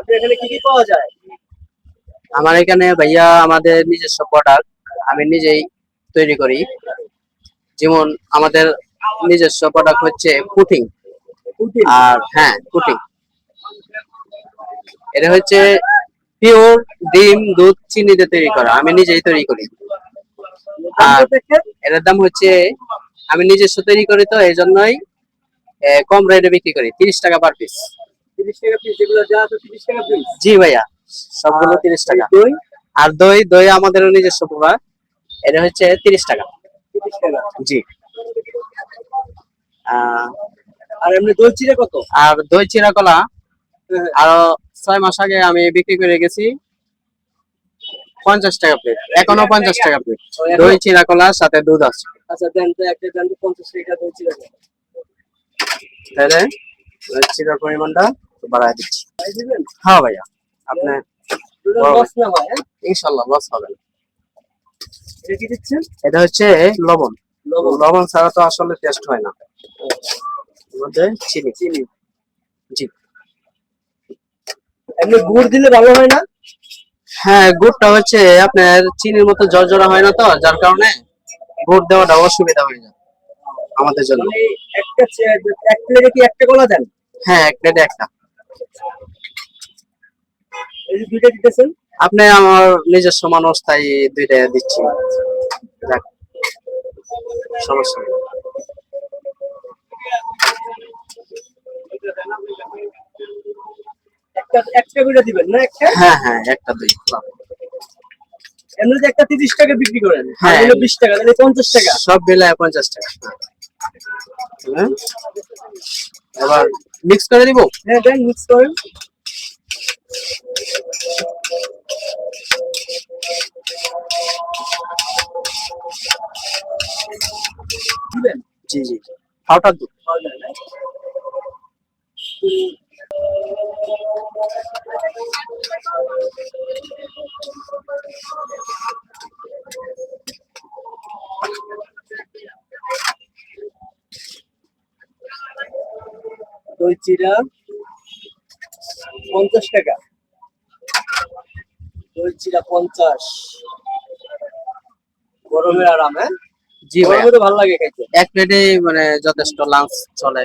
আপনি এখানে কি কি পাওয়া যায়? আমার এখানে ভাইয়া আমাদের নিজস্ব প্রোডাক্ট আমি নিজেই তৈরি করি। যেমন আমাদের নিজস্ব প্রোডাক্ট হচ্ছে পুটিং আর হ্যাঁ পুটিং এটা হচ্ছে পিওর ডিম দুধ চিনি দিয়ে তৈরি করা। আমি নিজেই তৈরি করি। আর এটার দাম হচ্ছে আমি নিজস্ব তৈরি করি তো এই জন্যই কম রেটে বিক্রি করি তিরিশ টাকা পার পিস জি ভাইয়া সবগুলো তিরিশ টাকা। আর দই? দই আমাদেরও নিজস্ব প্রোডাক্ট এটা হচ্ছে তিরিশ টাকা। জি। আর এমনি দই চিড়ে কত? আর দই চিরা কলা হ্যাঁ, আরও ছয় মাস আগে আমি বিক্রি করে গেছি। পঞ্চাশ টাকা প্লেট এখনও পঞ্চাশ টাকা প্লেট দই চিরা কলার সাথে দুধ আছে। আচ্ছা দেন তো একটা দেন পঞ্চাশ টাকা দই দেন। তাহলে চিরার পরিমাণটা বাড়ায় দিচ্ছি। হ্যাঁ ভাইয়া। আপনার দুটো বড় লস না হয়? ইনশাল্লাহ লস হবে না। এটা হচ্ছে লবণ। লবণ। লবণ ছাড়া তো আসলে টেস্ট হয় না। মধ্যে চিনি। চিনি। জি। এমনি গুড় দিলে ভালো হয় না? হ্যাঁ গুড়টা হচ্ছে আপনার চিনির মতো জর্জরা হয় না তো যার কারণে গুড় দেওয়াটা অসুবিধা হয়ে যায় আমাদের জন্য। মানে একটা এক প্লেটে কি একটা কলা দেন? হ্যাঁ এক প্লেটে একটা। এই যে দুইটা দিতেছেন? আপনি আমার নিজস্ব মানুষ তাই দুইটা দিচ্ছি। যাক, সমস্যা নেই। একটা একটা করে দিবেন না একটা? হ্যাঁ হ্যাঁ একটা দুই। এমনি যে একটা তিরিশ টাকা বিক্রি করেন হ্যাঁ। বিশ টাকা তাহলে পঞ্চাশ টাকা। সব মিলায় পঞ্চাশ টাকা। হ্যাঁ। এবার মিক্স করে দিব হ্যাঁ দেন মিক্স করেন। দিবেন? জি জি। পাউডার দুধ না? দই চিরা পঞ্চাশ টাকা। দই চিরা পঞ্চাশ। গরমের আরামে হ্যাঁ? জি ভাই ভালো লাগে খাইতে। এক প্লেটে মানে যথেষ্ট লাঞ্চ চলে।